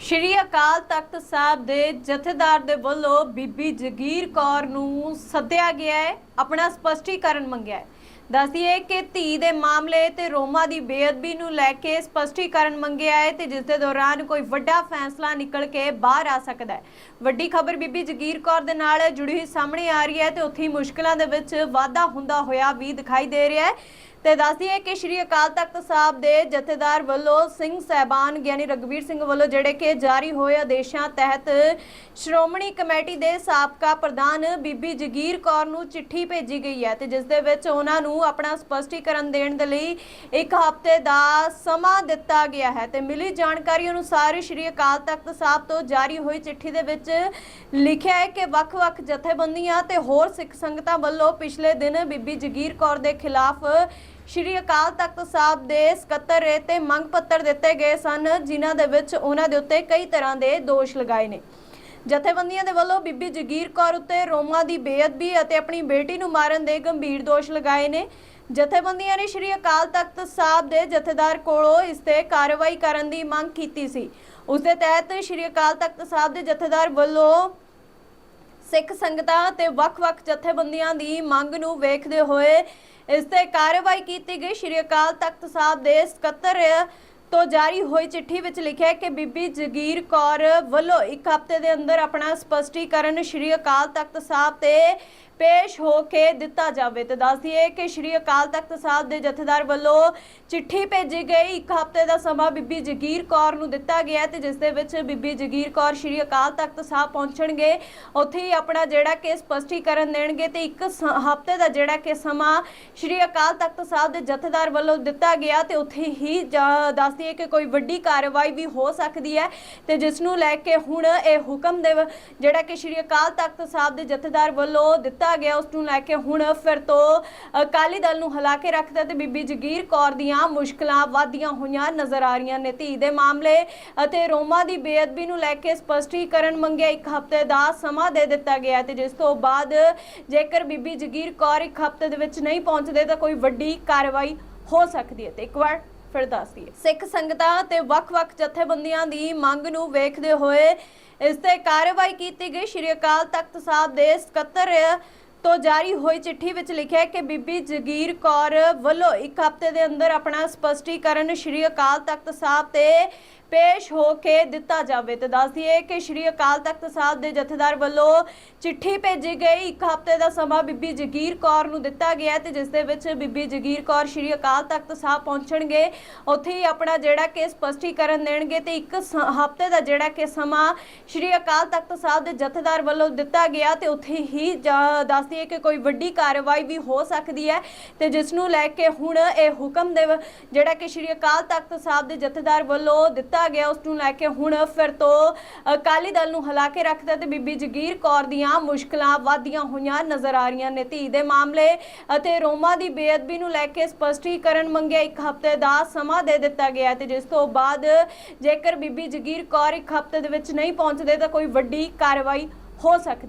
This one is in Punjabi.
ਸ਼੍ਰੀ ਅਕਾਲ ਤਖਤ ਸਾਹਿਬ ਦੇ ਜਥੇਦਾਰ ਦੇ ਵੱਲੋਂ ਬੀਬੀ ਜਗੀਰ ਕੌਰ ਨੂੰ ਸੱਦਿਆ ਗਿਆ ਹੈ, ਆਪਣਾ ਸਪਸ਼ਟੀਕਰਨ ਮੰਗਿਆ ਹੈ। ਦੱਸਦੀਏ ਕਿ ਧੀ ਦੇ ਮਾਮਲੇ ਤੇ ਰੋਮਾ ਦੀ ਬੇਅਦਬੀ ਨੂੰ ਲੈ ਕੇ ਸਪਸ਼ਟੀਕਰਨ ਮੰਗਿਆ ਹੈ ਤੇ ਜਿਸ ਦੇ ਦੌਰਾਨ ਕੋਈ ਵੱਡਾ ਫੈਸਲਾ ਨਿਕਲ ਕੇ ਬਾਹਰ ਆ ਸਕਦਾ ਹੈ। ਵੱਡੀ ਖਬਰ ਬੀਬੀ ਜਗੀਰ ਕੌਰ ਦੇ ਨਾਲ ਜੁੜੀ ਹੋਈ ਸਾਹਮਣੇ ਆ ਰਹੀ ਹੈ ਤੇ ਉੱਥੇ ਹੀ ਮੁਸ਼ਕਲਾਂ ਦੇ ਵਿੱਚ ਵਾਧਾ ਹੁੰਦਾ ਹੋਇਆ ਵੀ ਦਿਖਾਈ ਦੇ ਰਿਹਾ ਹੈ। ਤੇ ਦੱਸਦੀ ਹੈ ਕਿ ਸ਼੍ਰੀ ਅਕਾਲ ਤਖਤ ਸਾਹਿਬ ਦੇ ਜਥੇਦਾਰ ਵੱਲੋਂ ਸਿੰਘ ਸਹਿਬਾਨ ਗਿਆਨੀ ਰਗਵੀਰ ਸਿੰਘ ਵੱਲੋਂ ਜਿਹੜੇ ਕਿ ਜਾਰੀ ਹੋਏ ਆਦੇਸ਼ਾਂ ਤਹਿਤ ਸ਼੍ਰੋਮਣੀ ਕਮੇਟੀ ਦੇ ਸਾਬਕਾ ਪ੍ਰਧਾਨ ਬੀਬੀ ਜਗੀਰ ਕੌਰ ਨੂੰ ਚਿੱਠੀ ਭੇਜੀ ਗਈ ਹੈ ਤੇ ਜਿਸ ਦੇ ਵਿੱਚ ਉਹਨਾਂ ਨੂੰ ਆਪਣਾ ਸਪਸ਼ਟੀਕਰਨ ਦੇਣ ਦੇ ਲਈ ਇੱਕ ਹਫ਼ਤੇ ਦਾ ਸਮਾਂ ਦਿੱਤਾ ਗਿਆ ਹੈ ਤੇ ਮਿਲੀ ਜਾਣਕਾਰੀ ਅਨੁਸਾਰ ਸ਼੍ਰੀ ਅਕਾਲ ਤਖਤ ਸਾਹਿਬ ਤੋਂ ਜਾਰੀ ਹੋਈ ਚਿੱਠੀ ਦੇ ਵਿੱਚ ਲਿਖਿਆ ਹੈ ਕਿ ਵੱਖ-ਵੱਖ ਜਥੇਬੰਦੀਆਂ ਤੇ ਹੋਰ ਸਿੱਖ ਸੰਗਤਾਂ ਵੱਲੋਂ ਪਿਛਲੇ ਦਿਨ ਬੀਬੀ ਜਗੀਰ ਕੌਰ ਦੇ ਖਿਲਾਫ ਸ਼੍ਰੀ ਅਕਾਲ ਤਖਤ ਸਾਹਿਬ ਦੇ ਸਕੱਤਰ ਤੇ ਮੰਗ ਪੱਤਰ ਦਿੱਤੇ ਗਏ ਸਨ, ਜਿਨ੍ਹਾਂ ਦੇ ਵਿੱਚ ਉਹਨਾਂ ਦੇ ਉੱਤੇ ਕਈ ਤਰ੍ਹਾਂ ਦੇ ਦੋਸ਼ ਲਗਾਏ ਨੇ। ਜਥੇਬੰਦੀਆਂ ਦੇ ਵੱਲੋਂ ਬੀਬੀ ਜਗੀਰ ਕੌਰ ਉੱਤੇ ਰੋਮਾ ਦੀ ਬੇਅਦਬੀ ਅਤੇ ਆਪਣੀ ਬੇਟੀ ਨੂੰ ਮਾਰਨ ਦੇ ਗੰਭੀਰ ਦੋਸ਼ ਲਗਾਏ ਨੇ। ਜਥੇਬੰਦੀਆਂ ਨੇ ਸ਼੍ਰੀ ਅਕਾਲ ਤਖਤ ਸਾਹਿਬ ਦੇ ਜਥੇਦਾਰ ਕੋਲੋਂ ਇਸ ਤੇ ਕਾਰਵਾਈ ਕਰਨ ਦੀ ਮੰਗ ਕੀਤੀ ਸੀ। ਉਸ ਦੇ ਤਹਿਤ ਸ਼੍ਰੀ ਅਕਾਲ ਤਖਤ ਸਾਹਿਬ ਦੇ ਜਥੇਦਾਰ ਵੱਲੋਂ ਸਿੱਖ ਸੰਗਤਾਂ ਤੇ ਵੱਖ-ਵੱਖ ਜਥੇਬੰਦੀਆਂ ਦੀ ਮੰਗ ਨੂੰ ਵੇਖਦੇ ਹੋਏ ਇਸ ਤੇ ਕਾਰਵਾਈ ਕੀਤੀ ਗਈ। ਸ਼੍ਰੀ ਅਕਾਲ ਤਖਤ ਸਾਹਿਬ ਦੇ ਸਕੱਤਰ ਤੋਂ ਜਾਰੀ ਹੋਈ ਚਿੱਠੀ ਵਿੱਚ ਲਿਖਿਆ ਹੈ ਕਿ ਬੀਬੀ ਜਗੀਰ ਕੌਰ ਵੱਲੋਂ ਇੱਕ ਹਫ਼ਤੇ ਦੇ ਅੰਦਰ ਆਪਣਾ ਸਪਸ਼ਟੀਕਰਨ ਸ਼੍ਰੀ ਅਕਾਲ ਤਖਤ ਸਾਹਿਬ ਤੇ ਪੇਸ਼ ਹੋ ਕੇ ਦਿੱਤਾ ਜਾਵੇ। ਤੇ ਦੱਸ ਦਈਏ ਕਿ ਸ਼੍ਰੀ ਅਕਾਲ ਤਖਤ ਸਾਹਿਬ ਦੇ ਜਥੇਦਾਰ ਵੱਲੋਂ ਚਿੱਠੀ ਭੇਜੀ ਗਈ। ਇੱਕ ਹਫ਼ਤੇ ਦਾ ਸਮਾਂ ਬੀਬੀ ਜਗੀਰ ਕੌਰ ਨੂੰ ਦਿੱਤਾ ਗਿਆ ਹੈ ਤੇ ਜਿਸ ਦੇ ਵਿੱਚ ਬੀਬੀ ਜਗੀਰ ਕੌਰ ਸ਼੍ਰੀ ਅਕਾਲ ਤਖਤ ਸਾਹਿਬ ਪਹੁੰਚਣਗੇ। ਉੱਥੇ ਹੀ ਆਪਣਾ ਜਿਹੜਾ ਕਿ ਸਪਸ਼ਟੀਕਰਨ ਦੇਣਗੇ ਤੇ ਇੱਕ ਸ- ਹਫ਼ਤੇ ਦਾ ਜਿਹੜਾ ਕਿ ਸਮਾਂ ਸ਼੍ਰੀ ਅਕਾਲ ਤਖਤ ਸਾਹਿਬ ਦੇ ਜਥੇਦਾਰ ਵੱਲੋਂ ਦਿੱਤਾ ਗਿਆ ਤੇ ਉੱਥੇ ਹੀ ਜਾ- ਦੱਸ ਦਈਏ ਕਿ ਕੋਈ ਵੱਡੀ ਕਾਰਵਾਈ ਵੀ ਹੋ ਸਕਦੀ ਹੈ ਤੇ ਜਿਸ ਨੂੰ ਲੈ ਕੇ ਹੁਣ ਇਹ ਹੁਕਮ ਦੇ ਜਿਹੜਾ ਕਿ ਸ਼੍ਰੀ ਅਕਾਲ ਤਖਤ ਸਾਹਿਬ ਦੇ ਜਥੇਦਾਰ ਵੱਲੋਂ ਦਿੱਤਾ ਗਿਆ, ਉਸ ਨੂੰ ਲੈ ਕੇ ਹੁਣ ਫਿਰ ਤੋਂ ਅਕਾਲੀ ਦਲ ਨੂੰ ਹਿਲਾ ਕੇ ਰੱਖਦਾ ਤੇ ਬੀਬੀ ਜਗੀਰ ਕੌਰ ਦੀਆਂ ਮੁਸ਼ਕਲਾਂ ਵਧੀਆਂ ਹੋਈਆਂ ਨਜ਼ਰ ਆ ਰਹੀਆਂ ਨੇ। ਧੀ ਦੇ ਮਾਮਲੇ ਅਤੇ ਰੋਮਾ ਦੀ ਬੇਅਦਬੀ ਨੂੰ ਲੈ ਕੇ ਸਪਸ਼ਟੀਕਰਨ ਮੰਗਿਆ ਇੱਕ ਹਫ਼ਤੇ ਦਾ ਸਮਾਂ ਦੇ ਦਿੱਤਾ ਗਿਆ ਤੇ ਜਿਸ ਤੋਂ ਬਾਅਦ ਜੇਕਰ ਬੀਬੀ ਜਗੀਰ ਕੌਰ ਇੱਕ ਹਫ਼ਤੇ ਦੇ ਵਿੱਚ ਨਹੀਂ ਪਹੁੰਚਦੇ ਤਾਂ ਕੋਈ ਵੱਡੀ ਕਾਰਵਾਈ ਹੋ ਸਕਦੀ ਹੈ। ਤੇ ਇੱਕ ਵਾਰ ਫਿਰ ਦੱਸ ਦਈਏ। ਸਿੱਖ ਸੰਗਤਾਂ ਤੇ ਵੱਖ-ਵੱਖ ਜਥੇਬੰਦੀਆਂ ਦੀ ਮੰਗ ਨੂੰ ਵੇਖਦੇ ਹੋਏ ਇਸ ਤੇ ਕਾਰਵਾਈ ਕੀਤੀ ਗਈ। ਸ਼੍ਰੀ ਅਕਾਲ ਤਖਤ ਸਾਹਿਬ ਦੇ ਸਕੱਤਰ ਤੋਂ ਜਾਰੀ ਹੋਈ ਚਿੱਠੀ ਵਿੱਚ ਲਿਖਿਆ ਕਿ ਬੀਬੀ ਜਗੀਰ ਕੌਰ ਵੱਲੋਂ ਇੱਕ ਹਫ਼ਤੇ ਦੇ ਅੰਦਰ ਆਪਣਾ ਸਪਸ਼ਟੀਕਰਨ ਸ਼੍ਰੀ ਅਕਾਲ ਤਖਤ ਸਾਹਿਬ ਤੇ ਪੇਸ਼ ਹੋ ਕੇ ਦਿੱਤਾ ਜਾਵੇ ਤੇ ਦੱਸ ਦਈਏ ਕਿ ਸ਼੍ਰੀ ਅਕਾਲ ਤਖਤ ਸਾਹਿਬ ਦੇ ਜਥੇਦਾਰ ਵੱਲੋਂ ਚਿੱਠੀ ਭੇਜੀ ਗਈ। ਇੱਕ ਹਫ਼ਤੇ ਦਾ ਸਮਾਂ ਬੀਬੀ ਜਗੀਰ ਕੌਰ ਨੂੰ ਦਿੱਤਾ ਗਿਆ ਹੈ ਤੇ ਜਿਸ ਦੇ ਵਿੱਚ ਬੀਬੀ ਜਗੀਰ ਕੌਰ ਸ਼੍ਰੀ ਅਕਾਲ ਤਖਤ ਸਾਹਿਬ ਪਹੁੰਚਣਗੇ। ਉੱਥੇ ਹੀ ਆਪਣਾ ਜਿਹੜਾ ਕਿ ਸਪਸ਼ਟੀਕਰਨ ਦੇਣਗੇ ਤੇ ਇੱਕ ਸ- ਹਫ਼ਤੇ ਦਾ ਜਿਹੜਾ ਕਿ ਸਮਾਂ ਸ਼੍ਰੀ ਅਕਾਲ ਤਖਤ ਸਾਹਿਬ ਦੇ ਜਥੇਦਾਰ ਵੱਲੋਂ ਦਿੱਤਾ ਗਿਆ ਤੇ ਉੱਥੇ ਹੀ ਜਾ- ਦੱਸ ਦਈਏ ਕਿ ਕੋਈ ਵੱਡੀ ਕਾਰਵਾਈ ਵੀ ਹੋ ਸਕਦੀ ਹੈ ਤੇ ਜਿਸ ਨੂੰ ਲੈ ਕੇ ਹੁਣ ਇਹ ਹੁਕਮ ਦੇ ਜਿਹੜਾ ਕਿ ਸ਼੍ਰੀ ਅਕਾਲ ਤਖਤ ਸਾਹਿਬ ਦੇ ਜਥੇਦਾਰ ਵੱਲੋਂ ਦਿੱਤਾ ਗਿਆ, ਉਸ ਨੂੰ ਲੈ ਕੇ ਹੁਣ ਫਿਰ ਤੋਂ ਅਕਾਲੀ ਦਲ ਨੂੰ ਹਿਲਾ ਕੇ ਰੱਖਦਾ ਤੇ ਬੀਬੀ ਜਗੀਰ ਕੌਰ ਦੀਆਂ ਮੁਸ਼ਕਲਾਂ ਵਧੀਆਂ ਹੋਈਆਂ ਨਜ਼ਰ ਆ ਰਹੀਆਂ ਨੇ। ਧੀ ਦੇ ਮਾਮਲੇ ਅਤੇ ਰੋਮਾ ਦੀ ਬੇਅਦਬੀ ਨੂੰ ਲੈ ਕੇ ਸਪਸ਼ਟੀਕਰਨ ਮੰਗਿਆ ਇੱਕ ਹਫ਼ਤੇ ਦਾ ਸਮਾਂ ਦੇ ਦਿੱਤਾ ਗਿਆ ਤੇ ਜਿਸ ਤੋਂ ਬਾਅਦ ਜੇਕਰ ਬੀਬੀ ਜਗੀਰ ਕੌਰ ਇੱਕ ਹਫ਼ਤੇ ਦੇ ਵਿੱਚ ਨਹੀਂ ਪਹੁੰਚਦੇ ਤਾਂ ਕੋਈ ਵੱਡੀ ਕਾਰਵਾਈ ਹੋ ਸਕਦੀ ਹੈ।